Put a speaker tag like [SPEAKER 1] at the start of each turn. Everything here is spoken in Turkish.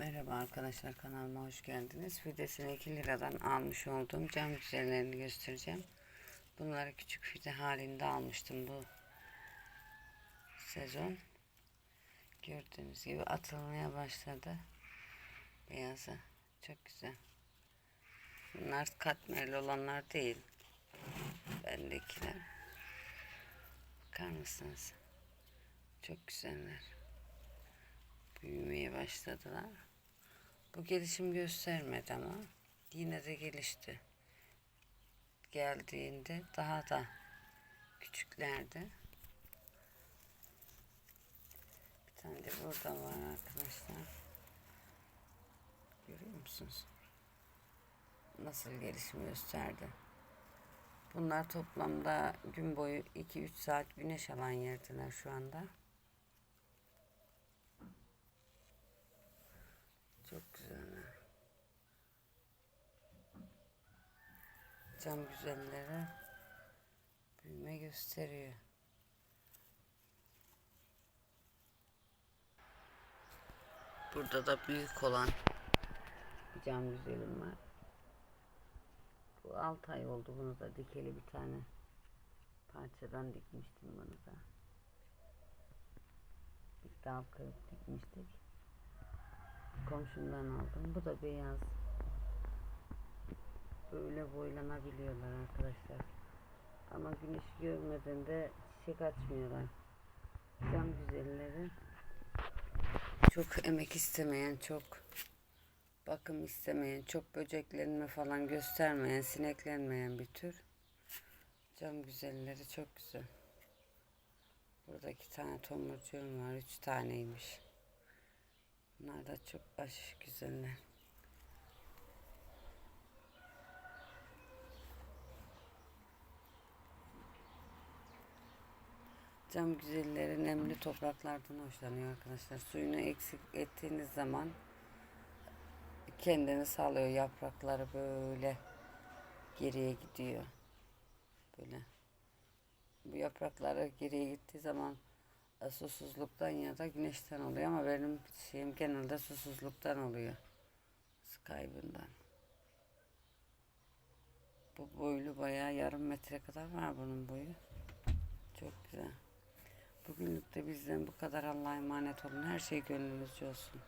[SPEAKER 1] Merhaba arkadaşlar kanalıma hoş geldiniz. Fidesini 2 liradan almış olduğum cam güzellerini göstereceğim. Bunları küçük fide halinde almıştım bu sezon. Gördüğünüz gibi atılmaya başladı. Beyazı çok güzel. Bunlar katmerli olanlar değil. Bendekiler. Bakar mısınız? Çok güzeller büyümeye başladılar. Bu gelişim göstermedi ama yine de gelişti. Geldiğinde daha da küçüklerdi. Bir tane de burada var arkadaşlar. Görüyor musunuz? Nasıl gelişim gösterdi. Bunlar toplamda gün boyu 2-3 saat güneş alan yerdeler şu anda. Çok güzeller. Cam güzelleri büyüme gösteriyor. Burada da büyük olan bir cam güzelim var. Bu 6 ay oldu bunu da dikeli bir tane parçadan dikmiştim bunu da. Bir dal kırıp dikmiştik komşumdan aldım. Bu da beyaz. Böyle boylanabiliyorlar arkadaşlar. Ama güneş görmeden de çiçek açmıyorlar. Cam güzelleri. Çok emek istemeyen, çok bakım istemeyen, çok böceklenme falan göstermeyen, sineklenmeyen bir tür. Cam güzelleri çok güzel. Burada iki tane tomurcuğum var. Üç taneymiş. Bunlar da çok aş güzeller. Cam güzelleri nemli topraklardan hoşlanıyor arkadaşlar. Suyunu eksik ettiğiniz zaman kendini salıyor. Yaprakları böyle geriye gidiyor. Böyle. Bu yaprakları geriye gittiği zaman susuzluktan ya da güneşten oluyor ama benim şeyim genelde susuzluktan oluyor. Kaybından. Bu boylu bayağı yarım metre kadar var bunun boyu. Çok güzel. Bugünlük de bizden bu kadar Allah'a emanet olun. Her şey gönlünüzce olsun.